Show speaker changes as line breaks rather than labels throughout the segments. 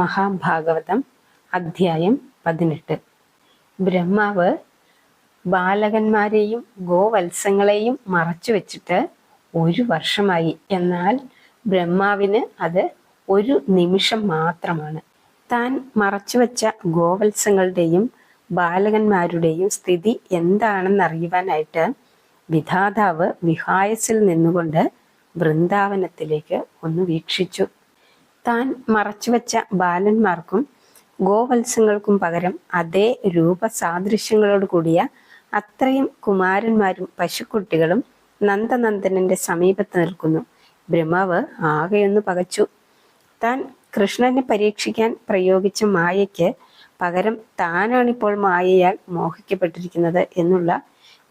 മഹാഭാഗവതം അധ്യായം പതിനെട്ട്. ബ്രഹ്മാവ് ബാലകന്മാരെയും ഗോവത്സങ്ങളെയും മറച്ചു വെച്ചിട്ട് ഒരു വർഷമായി. എന്നാൽ ബ്രഹ്മാവിന് അത് ഒരു നിമിഷം മാത്രമാണ്. താൻ മറച്ചു വെച്ച ഗോവത്സങ്ങളുടെയും ബാലകന്മാരുടെയും സ്ഥിതി എന്താണെന്നറിയുവാനായിട്ട് വിധാതാവ് വിഹായസിൽ നിന്നുകൊണ്ട് വൃന്ദാവനത്തിലേക്ക് ഒന്ന് വീക്ഷിച്ചു. താൻ മറച്ചുവെച്ച ബാലന്മാർക്കും ഗോവത്സങ്ങൾക്കും പകരം അതേ രൂപസാദൃശ്യങ്ങളോട് കൂടിയ അത്രയും കുമാരന്മാരും പശുക്കുട്ടികളും നന്ദനന്ദനന്റെ സമീപത്ത് നിൽക്കുന്നു. ബ്രഹ്മാവ് ആകെയൊന്ന് പകച്ചു. താൻ കൃഷ്ണനെ പരീക്ഷിക്കാൻ പ്രയോഗിച്ച മായയ്ക്ക് പകരം താനാണിപ്പോൾ മായയാൽ മോഹിക്കപ്പെട്ടിരിക്കുന്നത് എന്നുള്ള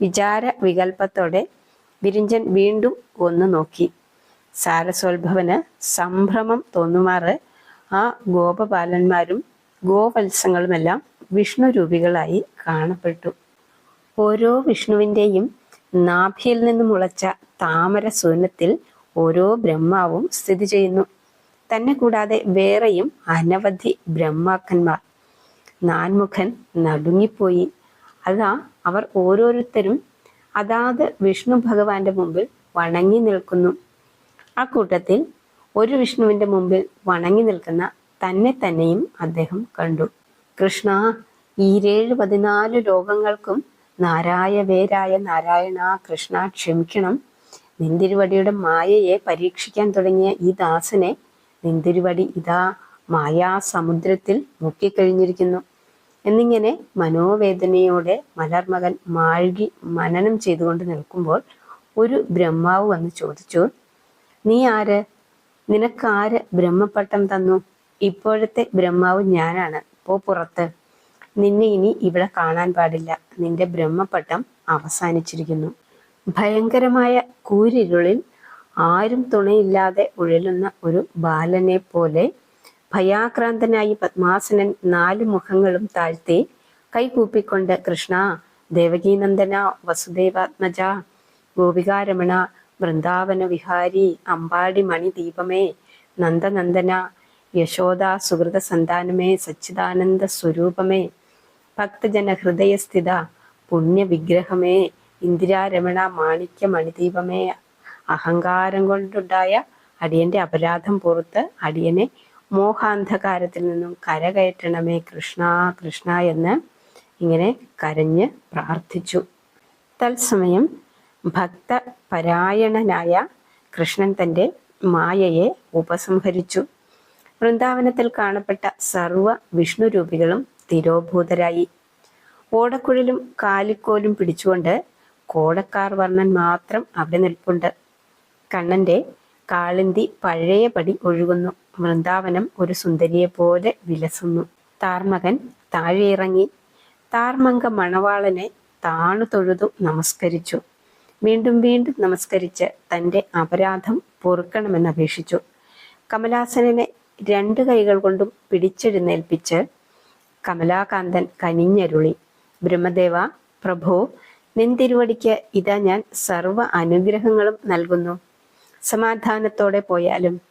വിചാര വികൽപ്പത്തോടെ വിരിഞ്ചൻ വീണ്ടും ഒന്ന് നോക്കി. സാരസോത്ഭവന് സംഭ്രമം തോന്നുമാറ് ആ ഗോപബാലന്മാരും ഗോവത്സങ്ങളുമെല്ലാം വിഷ്ണു രൂപികളായി കാണപ്പെട്ടു. ഓരോ വിഷ്ണുവിന്റെയും നാഭിയിൽ നിന്നും മുളച്ച താമര സൂനത്തിൽ ഓരോ ബ്രഹ്മാവും സ്ഥിതി ചെയ്യുന്നു. തന്നെ കൂടാതെ വേറെയും അനവധി ബ്രഹ്മാക്കന്മാർ. നാൻമുഖൻ നടുങ്ങിപ്പോയി. അതാ അവർ ഓരോരുത്തരും അതാത് വിഷ്ണു ഭഗവാന്റെ മുമ്പിൽ വണങ്ങി നിൽക്കുന്നു. ആ കൂട്ടത്തിൽ ഒരു വിഷ്ണുവിന്റെ മുമ്പിൽ വണങ്ങി നിൽക്കുന്ന തന്നെ തന്നെയും അദ്ദേഹം കണ്ടു. കൃഷ്ണ ഈരേഴ് പതിനാല് രോഗങ്ങൾക്കും നാരായ വേരായ നാരായണ കൃഷ്ണ ക്ഷമിക്കണം. നിന്തിരുവടിയുടെ മായയെ പരീക്ഷിക്കാൻ തുടങ്ങിയ ഈ ദാസനെ നിന്തിരുവടി ഇതാ മായാസമുദ്രത്തിൽ മുക്കിക്കഴിഞ്ഞിരിക്കുന്നു. എന്നിങ്ങനെ മനോവേദനയോടെ മലർമകൻ മാഴുകി മനനം ചെയ്തുകൊണ്ട് നിൽക്കുമ്പോൾ ഒരു ബ്രഹ്മാവ് വന്ന് ചോദിച്ചു നീ ആര്? നിനക്കാര് ബ്രഹ്മപട്ടം തന്നു? ഇപ്പോഴത്തെ ബ്രഹ്മാവ് ഞാനാണ്. പോ പുറത്ത്. നിന്നെ ഇനി ഇവിടെ കാണാൻ പാടില്ല. നിന്റെ ബ്രഹ്മപട്ടം അവസാനിച്ചിരിക്കുന്നു. ഭയങ്കരമായ കൂരിരുളിൽ ആരും തുണയില്ലാതെ ഉഴലുന്ന ഒരു ബാലനെ പോലെ ഭയാക്രാന്തനായി പത്മാസനൻ നാല് മുഖങ്ങളും താഴ്ത്തി കൈകൂപ്പിക്കൊണ്ട് കൃഷ്ണ ദേവകീനന്ദന വസുദേവാത്മജ ഗോപികാരമണ വൃന്ദാവന വിഹാരി അമ്പാടി മണി ദീപമേ നന്ദനന്ദന യശോദ സുഹൃത സന്താനമേ സച്ചിദാനന്ദ സ്വരൂപമേ ഭക്തജന ഹൃദയസ്ഥിത പുണ്യവിഗ്രഹമേ ഇന്ദിരാരമണ മാണിക്യ മണിദീപമേ അഹങ്കാരം കൊണ്ടുണ്ടായ അടിയന്റെ അപരാധം പുറത്ത് അടിയനെ മോഹാന്ധകാരത്തിൽ നിന്നും കരകയറ്റണമേ കൃഷ്ണ കൃഷ്ണ എന്ന് ഇങ്ങനെ കരഞ്ഞ് പ്രാർത്ഥിച്ചു. തത്സമയം ഭക്തപരായണനായ കൃഷ്ണൻ തന്റെ മായയെ ഉപസംഹരിച്ചു. വൃന്ദാവനത്തിൽ കാണപ്പെട്ട സർവ വിഷ്ണുരൂപികളും തിരോഭൂതരായി. ഓടക്കുഴലും കാലിക്കോലും പിടിച്ചുകൊണ്ട് കോടക്കാർ വർണൻ മാത്രം അവിടെ നിൽപ്പുണ്ട്. കണ്ണന്റെ കാളിന്തി പഴയപടി ഒഴുകുന്നു. വൃന്ദാവനം ഒരു സുന്ദരിയെ പോലെ വിലസുന്നു. താർമകൻ താഴെയിറങ്ങി. താർമംഗ മണവാളനെ താണു തൊഴുതു നമസ്കരിച്ചു. വീണ്ടും വീണ്ടും നമസ്കരിച്ച് തന്റെ അപരാധം പൊറുക്കണമെന്ന് അപേക്ഷിച്ചു. കമലാസനെ രണ്ട് കൈകൾ കൊണ്ടും പിടിച്ചെഴുന്നേൽപ്പിച്ച് കമലാകാന്തൻ കനിഞ്ഞരുളി. ബ്രഹ്മദേവ പ്രഭു നിന്തിരുവടിക്ക് ഇതാ ഞാൻ സർവ അനുഗ്രഹങ്ങളും നൽകുന്നു. സമാധാനത്തോടെ പോയാലും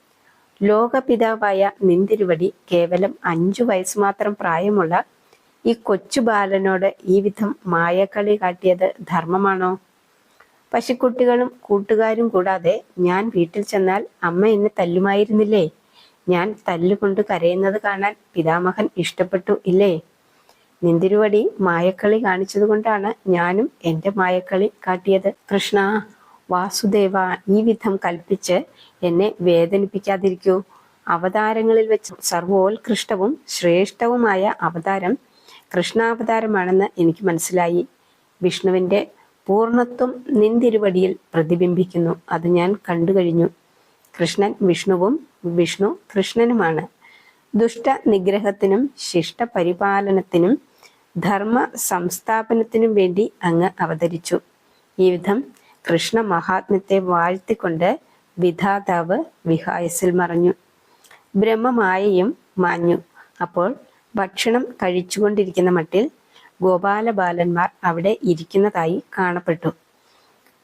ലോകപിതാവായ നിന്തിരുവടി കേവലം അഞ്ചു വയസ്സ് മാത്രം പ്രായമുള്ള ഈ കൊച്ചു ബാലനോട് ഈ വിധം മായക്കളി കാട്ടിയത് ധർമ്മമാണോ? പശുക്കുട്ടികളും കൂട്ടുകാരും കൂടാതെ ഞാൻ വീട്ടിൽ ചെന്നാൽ അമ്മ എന്നെ തല്ലുമായിരുന്നില്ലേ? ഞാൻ തല്ലുകൊണ്ട് കരയുന്നത് കാണാൻ പിതാമഹൻ ഇഷ്ടപ്പെട്ടു ഇല്ലേ? നിന്തിരുവടി മായക്കളി കാണിച്ചതുകൊണ്ടാണ് ഞാനും എന്റെ മായക്കളി കാട്ടിയത്. കൃഷ്ണ വാസുദേവ ഈ വിധം കൽപ്പിച്ച് എന്നെ വേദനിപ്പിക്കാതിരിക്കൂ. അവതാരങ്ങളിൽ വെച്ച് സർവോത്കൃഷ്ടവും ശ്രേഷ്ഠവുമായ അവതാരം കൃഷ്ണാവതാരമാണെന്ന് എനിക്ക് മനസ്സിലായി. വിഷ്ണുവിന്റെ പൂർണത്വം നിന്തിരുവടിയിൽ പ്രതിബിംബിക്കുന്നു. അത് ഞാൻ കണ്ടു കഴിഞ്ഞു. കൃഷ്ണൻ വിഷ്ണുവും വിഷ്ണു കൃഷ്ണനുമാണ്. ദുഷ്ട നിഗ്രഹത്തിനും ശിഷ്ട പരിപാലനത്തിനും ധർമ്മ സംസ്ഥാപനത്തിനും വേണ്ടി അങ്ങ് അവതരിച്ചു. ഈ വിധം കൃഷ്ണ മഹാത്മ്യത്തെ വാഴ്ത്തിക്കൊണ്ട് വിധാതാവ് വിഹായസിൽ മറഞ്ഞു. ബ്രഹ്മമായയും മാഞ്ഞു. അപ്പോൾ ഭക്ഷണം കഴിച്ചുകൊണ്ടിരിക്കുന്ന മട്ടിൽ ഗോപാലബാലന്മാർ അവിടെ ഇരിക്കുന്നതായി കാണപ്പെട്ടു.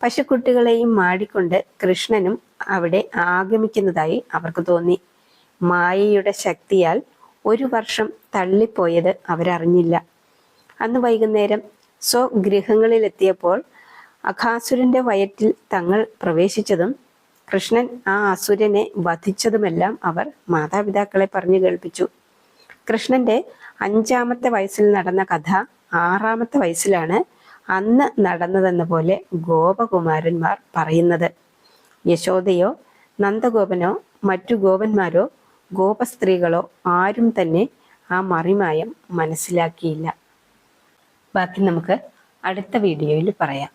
പശുക്കുട്ടികളെയും മാടിക്കൊണ്ട് കൃഷ്ണനും അവിടെ ആഗമിക്കുന്നതായി അവർക്ക് തോന്നി. മായയുടെ ശക്തിയാൽ ഒരു വർഷം തള്ളിപ്പോയത് അവരറിഞ്ഞില്ല. അന്ന് വൈകുന്നേരം സ്വഗൃഹങ്ങളിലെത്തിയപ്പോൾ അഖാസുരന്റെ വയറ്റിൽ തങ്ങൾ പ്രവേശിച്ചതും കൃഷ്ണൻ ആ അസുരനെ വധിച്ചതുമെല്ലാം അവർ മാതാപിതാക്കളെ പറഞ്ഞു കേൾപ്പിച്ചു. കൃഷ്ണന്റെ അഞ്ചാമത്തെ വയസ്സിൽ നടന്ന കഥ ആറാമത്തെ വയസ്സിലാണ് അന്ന് നടന്നതെന്ന പോലെ ഗോപകുമാരന്മാർ പറയുന്നത്. യശോദയോ നന്ദഗോപനോ മറ്റു ഗോപന്മാരോ ഗോപസ്ത്രീകളോ ആരും തന്നെ ആ മറിമായം മനസ്സിലാക്കിയില്ല. ബാക്കി നമുക്ക് അടുത്ത വീഡിയോയിൽ പറയാം.